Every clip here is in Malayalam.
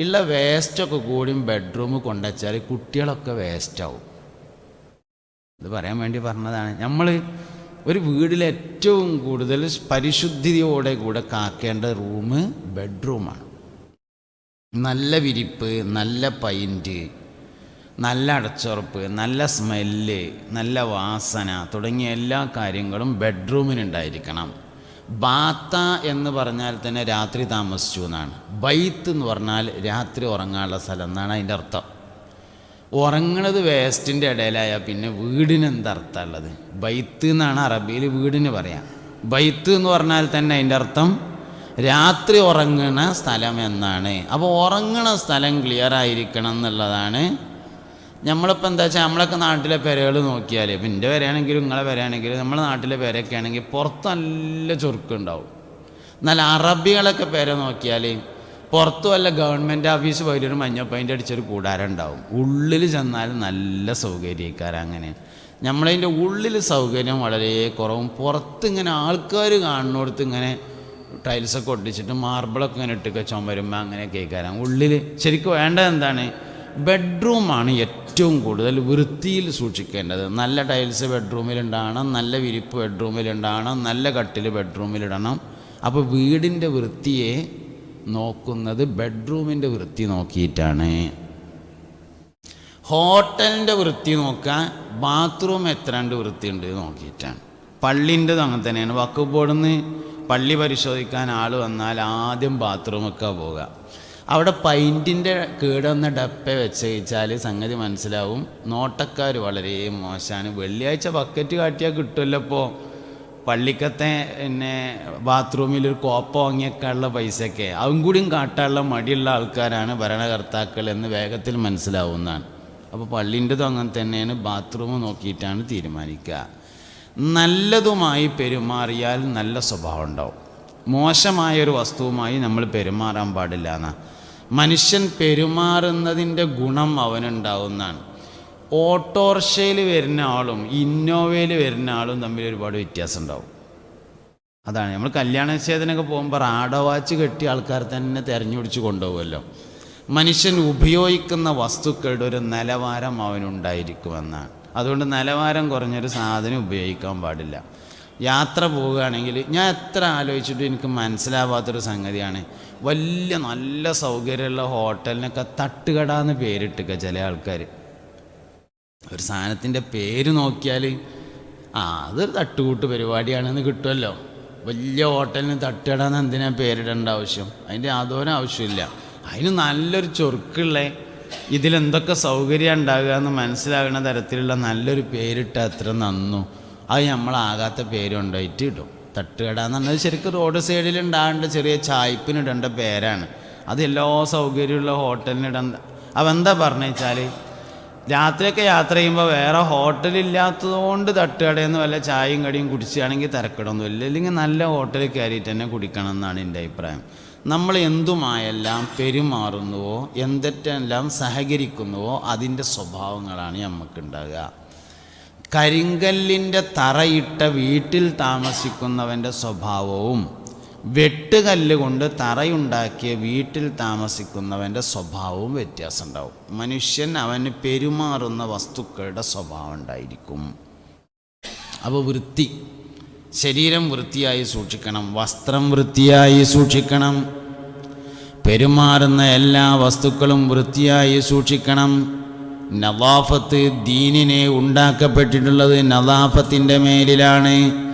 ഉള്ള വേസ്റ്റൊക്കെ കൂടിയും ബെഡ്റൂം കൊണ്ടുവച്ചാൽ കുട്ടികളൊക്കെ വേസ്റ്റാവും ഇത് പറയാൻ വേണ്ടി പറഞ്ഞതാണ്. നമ്മൾ ഒരു വീട്ടിൽ ഏറ്റവും കൂടുതൽ പരിശുദ്ധിയോടെ കൂടെ കാക്കേണ്ട റൂം ബെഡ്റൂമാണ് നല്ല വിരിപ്പ് നല്ല പൈന്റ് നല്ല അടച്ചുറപ്പ് നല്ല സ്മെല്ല് നല്ല വാസന തുടങ്ങിയ എല്ലാ കാര്യങ്ങളും ബെഡ്റൂമിനുണ്ടായിരിക്കണം ബാത്ത എന്ന് പറഞ്ഞാൽ തന്നെ രാത്രി താമസിച്ചു എന്നാണ്. ബൈത്ത് എന്ന് പറഞ്ഞാൽ രാത്രി ഉറങ്ങാനുള്ള സ്ഥലം എന്നാണ് അതിന്റെ അർത്ഥം. ഉറങ്ങണത് വേസ്റ്റിന്റെ ഇടയിലായാൽ പിന്നെ വീടിന് ഉള്ളത്? ബൈത്ത് എന്നാണ് അറബിയിൽ വീടിന് പറയാം. ബൈത്ത് എന്ന് പറഞ്ഞാൽ തന്നെ അതിന്റെ അർത്ഥം രാത്രി ഉറങ്ങണ സ്ഥലം എന്നാണ്. അപ്പോൾ ഉറങ്ങണ സ്ഥലം ക്ലിയർ ആയിരിക്കണം എന്നുള്ളതാണ് നമ്മളിപ്പോൾ എന്താ വെച്ചാൽ നമ്മളൊക്കെ നാട്ടിലെ പെരകൾ നോക്കിയാൽ ഇപ്പം എന്റെ പെരയാണെങ്കിലും നിങ്ങളെ പെരയാണെങ്കിലും നമ്മളെ നാട്ടിലെ പെരയൊക്കെ ആണെങ്കിൽ പുറത്ത് നല്ല ചുരുക്കുണ്ടാവും. എന്നാൽ അറബികളൊക്കെ പേര നോക്കിയാൽ പുറത്തു വല്ല ഗവൺമെന്റ് ഓഫീസ് പോയിട്ട് ഒരു മഞ്ഞ അടിച്ചൊരു കൂടാരം ഉണ്ടാവും. ഉള്ളിൽ ചെന്നാൽ നല്ല സൗകര്യക്കാർ അങ്ങനെ. നമ്മളതിന്റെ ഉള്ളിൽ സൗകര്യം വളരെ കുറവും. പുറത്ത് ഇങ്ങനെ ആൾക്കാർ കാണുന്നിടത്ത് ഇങ്ങനെ ടൈൽസൊക്കെ ഒട്ടിച്ചിട്ട് മാർബിളൊക്കെ ഇങ്ങനെ ഇട്ടൊക്കെ ചുമരുമ്പോൾ അങ്ങനെ കേൾക്കാറാണ് ഉള്ളിൽ ശരിക്കും വേണ്ടത് എന്താണ്? ബെഡ്റൂമാണ് ഏറ്റവും കൂടുതൽ വൃത്തിയിൽ സൂക്ഷിക്കേണ്ടത്. നല്ല ടൈൽസ് ബെഡ്റൂമിലുണ്ടാകണം നല്ല വിരിപ്പ് ബെഡ്റൂമിലുണ്ടാകണം നല്ല കട്ടിൽ ബെഡ്റൂമിലിടണം. അപ്പോൾ വീടിന്റെ വൃത്തിയെ നോക്കുന്നത് ബെഡ്റൂമിന്റെ വൃത്തി നോക്കിയിട്ടാണ്. ഹോട്ടലിന്റെ വൃത്തി നോക്കാൻ ബാത്റൂം എത്രണ്ട് വൃത്തിയുണ്ട് നോക്കിയിട്ടാണ്. പള്ളിന്റെത് അങ്ങനെ തന്നെയാണ്. വക്കുബോർഡിൽ നിന്ന് പള്ളി പരിശോധിക്കാൻ ആൾ വന്നാൽ ആദ്യം ബാത്റൂമൊക്കെ പോവുക. അവിടെ പൈന്റിന്റെ കേടുവന്ന ഡപ്പ വെച്ച് കഴിച്ചാൽ സംഗതി മനസ്സിലാവും. നോട്ടക്കാർ വളരെ മോശമാണ് വെള്ളിയാഴ്ച ബക്കറ്റ് കാട്ടിയാൽ കിട്ടുമല്ലോ ഇപ്പോൾ പള്ളിക്കത്തെ പിന്നെ ബാത്റൂമിൽ ഒരു കോപ്പ വാങ്ങിയേക്കാനുള്ള പൈസയൊക്കെ. അതും കൂടിയും കാട്ടാനുള്ള മടിയുള്ള ആൾക്കാരാണ് ഭരണകർത്താക്കൾ എന്ന് വേഗത്തിൽ മനസ്സിലാവുന്നതാണ്. അപ്പോൾ പള്ളിന്റെതും അങ്ങനെ തന്നെയാണ്. ബാത്റൂം നോക്കിയിട്ടാണ് തീരുമാനിക്കുക. നല്ലതുമായി പെരുമാറിയാൽ നല്ല സ്വഭാവം ഉണ്ടാവും. മോശമായൊരു വസ്തുവുമായി നമ്മൾ പെരുമാറാൻ പാടില്ല എന്നാ. മനുഷ്യൻ പെരുമാറുന്നതിന്റെ ഗുണം അവനുണ്ടാവുന്നതാണ്. ഓട്ടോറിക്ഷയിൽ വരുന്ന ആളും ഇന്നോവയിൽ വരുന്ന ആളും തമ്മിൽ ഒരുപാട് വ്യത്യാസം ഉണ്ടാവും അതാണ്. നമ്മൾ കല്യാണ നിഷേധനൊക്കെ പോകുമ്പോൾ റാഡോ വാച്ച് കെട്ടിയ ആൾക്കാർ തന്നെ തിരഞ്ഞുപിടിച്ച് കൊണ്ടുപോകുമല്ലോ. മനുഷ്യൻ ഉപയോഗിക്കുന്ന വസ്തുക്കളുടെ ഒരു നിലവാരം അവനുണ്ടായിരിക്കുമെന്നാണ്. അതുകൊണ്ട് നിലവാരം കുറഞ്ഞൊരു സാധനം ഉപയോഗിക്കാൻ പാടില്ല. യാത്ര പോവുകയാണെങ്കിൽ ഞാൻ എത്ര ആലോചിച്ചിട്ടും എനിക്ക് മനസ്സിലാവാത്തൊരു സംഗതിയാണ്. വലിയ നല്ല സൗകര്യമുള്ള ഹോട്ടലിനൊക്കെ തട്ടുകട എന്ന് പേരിട്ടുക ചില ആൾക്കാർ. ഒരു സാധനത്തിന്റെ പേര് നോക്കിയാൽ ആ അതൊരു തട്ടുകൂട്ട് പരിപാടിയാണെന്ന് കിട്ടുമല്ലോ. വലിയ ഹോട്ടലിന് തട്ടുകട എന്ന് എന്തിനാ പേരിടേണ്ട ആവശ്യം? അതിന്റെ യാതൊരു ആവശ്യമില്ല അതിന് നല്ലൊരു ചൊറുക്കുള്ള ഇതിലെന്തൊക്കെ സൗകര്യം ഉണ്ടാകുക എന്ന് മനസ്സിലാകുന്ന തരത്തിലുള്ള നല്ലൊരു പേരിട്ട് അത്ര നന്നു. അത് നമ്മളാകാത്ത പേര് കൊണ്ടുപോയിട്ട് ഇടും തട്ടുകട എന്ന് പറഞ്ഞാൽ ശരിക്കും റോഡ് സൈഡിൽ ഉണ്ടാകേണ്ട ചെറിയ ചായ്പിനിടേണ്ട പേരാണ്. അത് എല്ലാ സൗകര്യമുള്ള ഹോട്ടലിനിടേണ്ട അപ്പം എന്താ പറഞ്ഞു വെച്ചാൽ രാത്രിയൊക്കെ യാത്ര ചെയ്യുമ്പോൾ വേറെ ഹോട്ടലില്ലാത്തതുകൊണ്ട് തട്ടുകടയെന്ന് വല്ല ചായയും കടിയും കുടിച്ചുകയാണെങ്കിൽ തിരക്കിടൊന്നുമില്ല അല്ലെങ്കിൽ നല്ല ഹോട്ടലിൽ കയറിയിട്ട് തന്നെ കുടിക്കണം എന്നാണ് എന്റെ അഭിപ്രായം. നമ്മൾ എന്തുമായെല്ലാം പെരുമാറുന്നുവോ എന്തെല്ലാം സഹകരിക്കുന്നുവോ അതിന്റെ സ്വഭാവങ്ങളാണ് നമുക്കുണ്ടാകുക കരിങ്കല്ലിന്റെ തറയിട്ട വീട്ടിൽ താമസിക്കുന്നവന്റെ സ്വഭാവവും വെട്ടുകല്ല് കൊണ്ട് തറയുണ്ടാക്കിയ വീട്ടിൽ താമസിക്കുന്നവന്റെ സ്വഭാവവും വ്യത്യാസം ഉണ്ടാവും മനുഷ്യൻ അവന് പെരുമാറുന്ന വസ്തുക്കളുടെ സ്വഭാവം ഉണ്ടായിരിക്കും. അപ്പോൾ വൃത്തി. ശരീരം വൃത്തിയായി സൂക്ഷിക്കണം വസ്ത്രം വൃത്തിയായി സൂക്ഷിക്കണം പെരുമാറുന്ന എല്ലാ വസ്തുക്കളും വൃത്തിയായി സൂക്ഷിക്കണം. നവാഫത്ത് ദീനിനെ ഉണ്ടാക്കപ്പെട്ടിട്ടുള്ളത് നവാഫത്തിന്റെ മേലിലാണ്.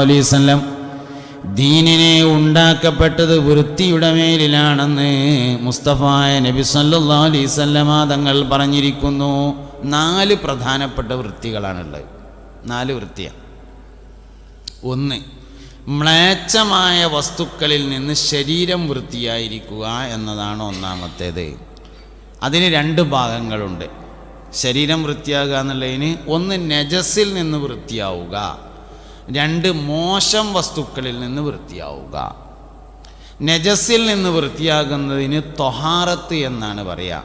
അലൈഹി വസല്ലം. ദീനിനെ ഉണ്ടാക്കപ്പെട്ടത് വൃത്തിയുടെ മേലിലാണെന്ന് മുസ്തഫായ നബി അലൈഹി വസല്ലമ തങ്ങൾ പറഞ്ഞിരിക്കുന്നു. നാല് പ്രധാനപ്പെട്ട വൃത്തികളാണുള്ളത്. നാല് വൃത്തിയാണ് ഒന്ന് മ്ലേച്ഛമായ വസ്തുക്കളിൽ നിന്ന് ശരീരം വൃത്തിയായിരിക്കുക എന്നതാണ് ഒന്നാമത്തേത്. അതിന് രണ്ട് ഭാഗങ്ങളുണ്ട്. ശരീരം വൃത്തിയാകുക എന്നുള്ളതിന് ഒന്ന് നജസിൽ നിന്ന് വൃത്തിയാവുക രണ്ട് മോശം വസ്തുക്കളിൽ നിന്ന് വൃത്തിയാവുക. നജസിൽ നിന്ന് വൃത്തിയാകുന്നതിന് തൊഹാറത്ത് എന്നാണ് പറയുക.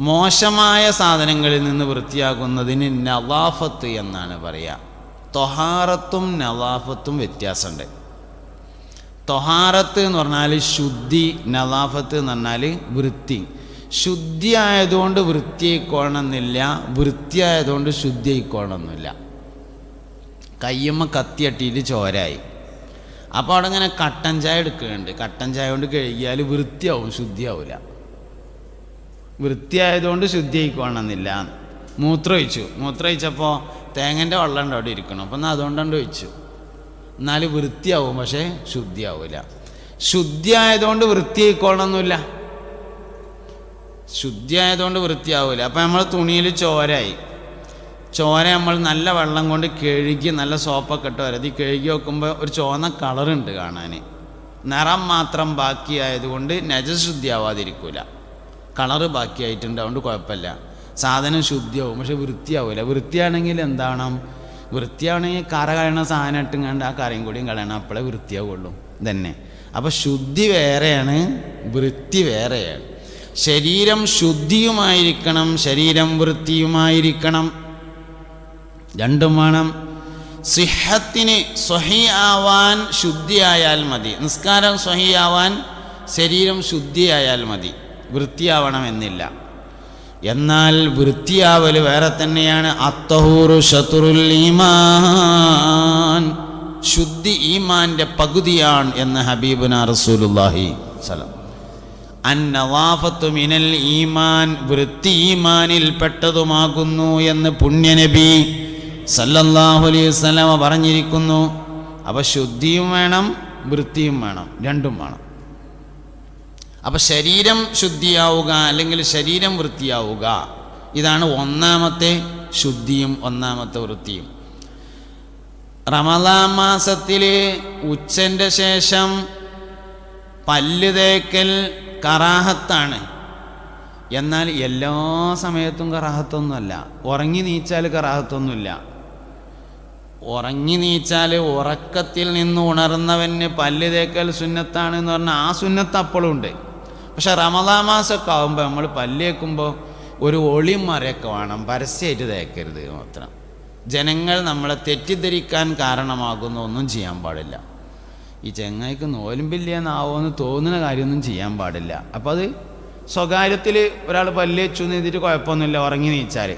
മോശമായ സാധനങ്ങളിൽ നിന്ന് വൃത്തിയാകുന്നതിന് നവാഫത്ത് എന്നാണ് പറയുക. തൊഹാറത്തും നവാഫത്തും വ്യത്യാസമുണ്ട്. തൊഹാറത്ത് എന്ന് പറഞ്ഞാൽ ശുദ്ധി നവാഫത്ത് എന്ന് പറഞ്ഞാൽ വൃത്തി. ശുദ്ധി ആയതുകൊണ്ട് വൃത്തിയായിക്കോണമെന്നില്ല വൃത്തിയായതുകൊണ്ട് ശുദ്ധി ആയിക്കോണമെന്നില്ല കയ്യമ്മ കത്തിയട്ടിയിട്ട് ചോരായി. അപ്പോൾ അവിടെ ഇങ്ങനെ കട്ടൻ ചായ എടുക്കുന്നുണ്ട്. കട്ടൻ ചായ കൊണ്ട് കഴുകിയാൽ വൃത്തിയാവും ശുദ്ധിയാവില്ല വൃത്തിയായതുകൊണ്ട് ശുദ്ധി ആയിക്കോണമെന്നില്ല മൂത്രം ഒഴിച്ചു മൂത്രം ഒഴിച്ചപ്പോൾ തേങ്ങന്റെ വെള്ളം ഉണ്ട് അവിടെ ഇരിക്കണം. അപ്പം എന്നാൽ അതുകൊണ്ടാണ്ട് ഒഴിച്ചു. എന്നാൽ വൃത്തിയാവും പക്ഷേ ശുദ്ധിയാവില്ല ശുദ്ധിയായതുകൊണ്ട് വൃത്തിയായിക്കോളണമെന്നില്ല ശുദ്ധിയായതുകൊണ്ട് വൃത്തിയാവില്ല അപ്പം നമ്മൾ തുണിയിൽ ചോരായി. ചോര നമ്മൾ നല്ല വെള്ളം കൊണ്ട് കഴുകി നല്ല സോപ്പൊക്കെ ഇട്ട് വരതി കഴുകി വെക്കുമ്പോൾ ഒരു ചുവന്ന കളറുണ്ട് കാണാൻ നിറം മാത്രം ബാക്കിയായതുകൊണ്ട് നജശുദ്ധിയാവാതിരിക്കില്ല കളറ് ബാക്കിയായിട്ടുണ്ട് അതുകൊണ്ട് കുഴപ്പമില്ല. സാധനം ശുദ്ധിയാവും പക്ഷെ വൃത്തിയാവില്ല വൃത്തിയാണെങ്കിൽ എന്താണ് വൃത്തിയാണെങ്കിൽ കറ കളയണ സാധനം ഇട്ടും കണ്ട് ആ കറയും കൂടിയും കളയണം. അപ്പോഴേ വൃത്തിയാവുള്ളൂ. തന്നെ അപ്പോൾ ശുദ്ധി വേറെയാണ് വൃത്തി വേറെയാണ്. ശരീരം ശുദ്ധിയുമായിരിക്കണം ശരീരം വൃത്തിയുമായിരിക്കണം. രണ്ടും വേണം. സിഹത്തിന് സ്വഹി ആവാൻ ശുദ്ധിയായാൽ മതി. നിസ്കാരം സ്വഹി ആവാൻ ശരീരം ശുദ്ധിയായാൽ മതി. വൃത്തിയാവണമെന്നില്ല. എന്നാൽ വൃത്തിയാവൽ വേറെ തന്നെയാണ്. അത്തഹൂറു ഷത്തുറുൽ ഈമാൻ. ശുദ്ധി ഈമാന്റെ പകുതിയാണ് എന്ന് ഹബീബുന റസൂലുല്ലാഹി സലം അന്നവാഫത്തു മിനൽ ഈമാൻ വൃത്തി ഈമാനിൽ പെട്ടതുമാകുന്നു എന്ന് പുണ്യനബി സല്ലല്ലാഹു അലൈഹി വസല്ലമ പറഞ്ഞിരിക്കുന്നു. അപ്പോൾ ശുദ്ധിയും വേണം വൃത്തിയും വേണം രണ്ടും വേണം. അപ്പോൾ ശരീരം ശുദ്ധിയാവുക അല്ലെങ്കിൽ ശരീരം വൃത്തിയാവുക. ഇതാണ് ഒന്നാമത്തെ ശുദ്ധിയും ഒന്നാമത്തെ വൃത്തിയും. റമദാ മാസത്തിൽ ഉച്ചന്റെ ശേഷം പല്ല് തേക്കൽ കറാഹത്താണ്. എന്നാൽ എല്ലാ സമയത്തും കറാഹത്തൊന്നുമല്ല. ഉറങ്ങി നീച്ചാൽ കറാഹത്തൊന്നുമില്ല. ഉറങ്ങി നീച്ചാൽ ഉറക്കത്തിൽ നിന്ന് ഉണർന്നവന് പല്ല് തേക്കൽ സുന്നത്താണ് എന്ന് പറഞ്ഞാൽ ആ സുന്നത്ത് അപ്പോഴും ഉണ്ട്. പക്ഷെ റമദാ മാസമൊക്കെ ആകുമ്പോൾ നമ്മൾ പല്ലേക്കുമ്പോൾ ഒരു ഒളിയും മറയൊക്കെ വേണം. പരസ്യമായിട്ട് തേക്കരുത് മാത്രം. ജനങ്ങൾ നമ്മളെ തെറ്റിദ്ധരിക്കാൻ കാരണമാകുന്ന ഒന്നും ചെയ്യാൻ പാടില്ല. ഈ ചെങ്ങായിക്ക് നോലുമ്പില്ലെന്നാവോ എന്ന് തോന്നുന്ന കാര്യമൊന്നും ചെയ്യാൻ പാടില്ല. അപ്പോൾ അത് സ്വകാര്യത്തിൽ ഒരാൾ പല്ല് വെച്ചു എഴുതിയിട്ട് കുഴപ്പമൊന്നുമില്ല ഉറങ്ങി നീച്ചാൽ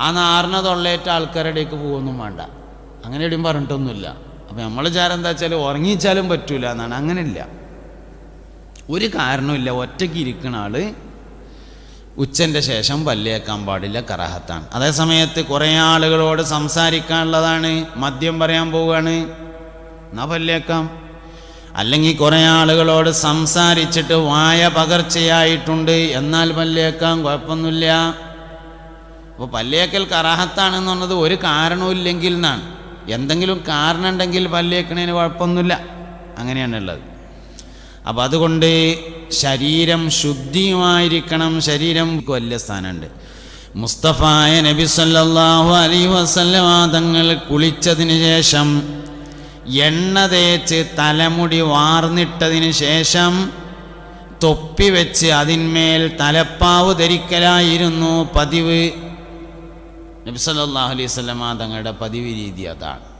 ആ നാറിന തൊള്ളയേറ്റ ആൾക്കാരുടെ ഇടയ്ക്ക് പോകുമൊന്നും വേണ്ട. അങ്ങനെ എവിടെയും പറഞ്ഞിട്ടൊന്നുമില്ല. അപ്പോൾ നമ്മൾ വിചാരം എന്താ വെച്ചാൽ ഉറങ്ങിച്ചാലും പറ്റൂല എന്നാണ്. അങ്ങനെയില്ല. ഒരു കാരണമില്ല ഒറ്റയ്ക്ക് ഇരിക്കുന്ന ആൾ ഉച്ചന്റെ ശേഷം പല്ലേക്കാൻ പാടില്ല കറാഹത്താണ്. അതേ സമയത്ത് കുറേ ആളുകളോട് സംസാരിക്കാനുള്ളതാണ് മദ്യം പറയാൻ പോവുകയാണ്. എന്നാ പല്ലേക്കാം അല്ലെങ്കിൽ കുറേ ആളുകളോട് സംസാരിച്ചിട്ട് വായ പകർച്ചയായിട്ടുണ്ട് എന്നാൽ പല്ലേക്കാം കുഴപ്പമൊന്നുമില്ല. അപ്പോൾ പല്ലേക്കൽ കറാഹത്താണെന്ന് പറഞ്ഞത് ഒരു കാരണവുമില്ലെങ്കിൽ എന്നാണ്. എന്തെങ്കിലും കാരണം ഉണ്ടെങ്കിൽ പല്ലേക്കണേന് കുഴപ്പമൊന്നുമില്ല. അങ്ങനെയാണുള്ളത് അപ്പം അതുകൊണ്ട് ശരീരം ശുദ്ധിയുമായിരിക്കണം. ശരീരം വലിയ സ്ഥാനമുണ്ട്. മുസ്തഫായ നബി സല്ലാഹു അലൈഹി വസല്ലമ തങ്ങൾ കുളിച്ചതിന് ശേഷം എണ്ണ തേച്ച് തലമുടി വാർന്നിട്ടതിന് ശേഷം തൊപ്പി വെച്ച് അതിന്മേൽ തലപ്പാവ് ധരിക്കലായിരുന്നു. പതിവ് നബി സല്ലല്ലാഹു അലൈഹി വസല്ലമ തങ്ങളുടെ പതിവ് രീതി അതാണ്.